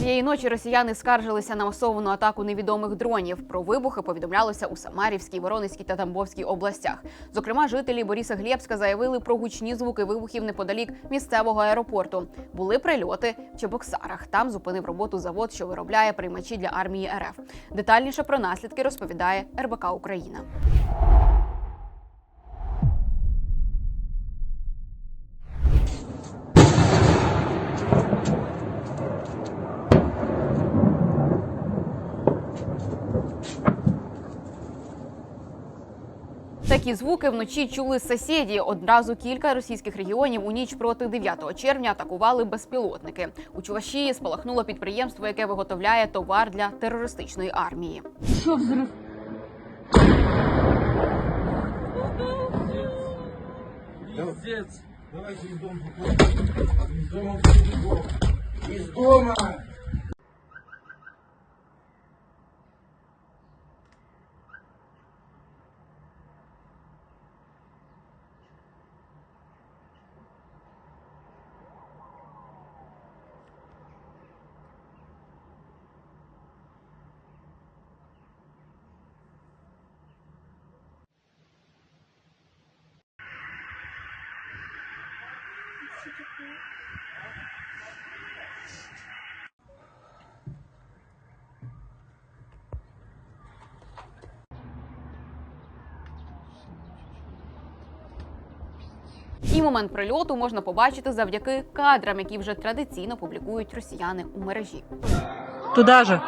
Цієї ночі росіяни скаржилися на масовану атаку невідомих дронів. Про вибухи повідомлялося у Самарівській, Воронезькій та Тамбовській областях. Зокрема, жителі Бориса Глєбська заявили про гучні звуки вибухів неподалік місцевого аеропорту. Були прильоти в Чебоксарах. Там зупинив роботу завод, що виробляє приймачі для армії РФ. Детальніше про наслідки розповідає РБК Україна. Такі звуки вночі чули сусіді. Одразу кілька російських регіонів у ніч проти 9 червня атакували безпілотники. У Чувашії спалахнуло підприємство, яке виготовляє товар для терористичної армії. Что взрыв? Пиздец. Давайте из дома. Из дома І момент прильоту можна побачити завдяки кадрам, які вже традиційно публікують росіяни у мережі. Туда же.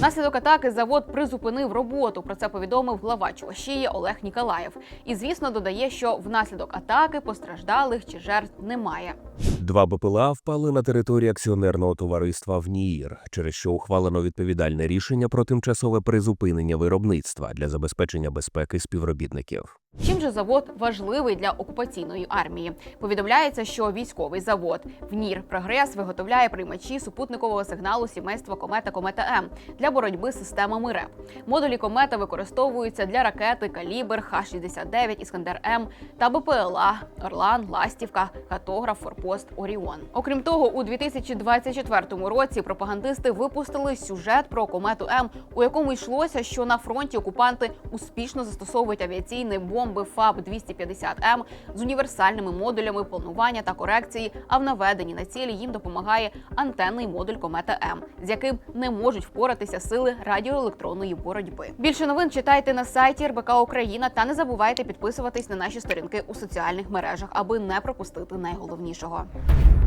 Наслідок атаки завод призупинив роботу. Про це повідомив глава Чувашії Олег Ніколаєв. І звісно додає, що внаслідок атаки постраждалих чи жертв немає. Два БПЛА впали на територію акціонерного товариства ВНІІР, через що ухвалено відповідальне рішення про тимчасове призупинення виробництва для забезпечення безпеки співробітників. Чим же завод важливий для окупаційної армії? Повідомляється, що військовий завод ВНІР Прогрес виготовляє приймачі супутникового сигналу сімейства комета Комета М для боротьби з системами РЕП. Модулі комета використовуються для ракети Калібр, Х-69, Іскандер М та БПЛА Орлан, Ластівка, Катограф, Форпост, Оріон. Окрім того, у 2024 році пропагандисти випустили сюжет про комету М, у якому йшлося, що на фронті окупанти успішно застосовують авіаційні бомби ФАБ 250 М з універсальними модулями планування та корекції. А в наведенні на цілі їм допомагає антенний модуль комета М, з яким не можуть впоратися сили радіоелектронної боротьби. Більше новин читайте на сайті РБК Україна та не забувайте підписуватись на наші сторінки у соціальних мережах, аби не пропустити найголовнішого. 话。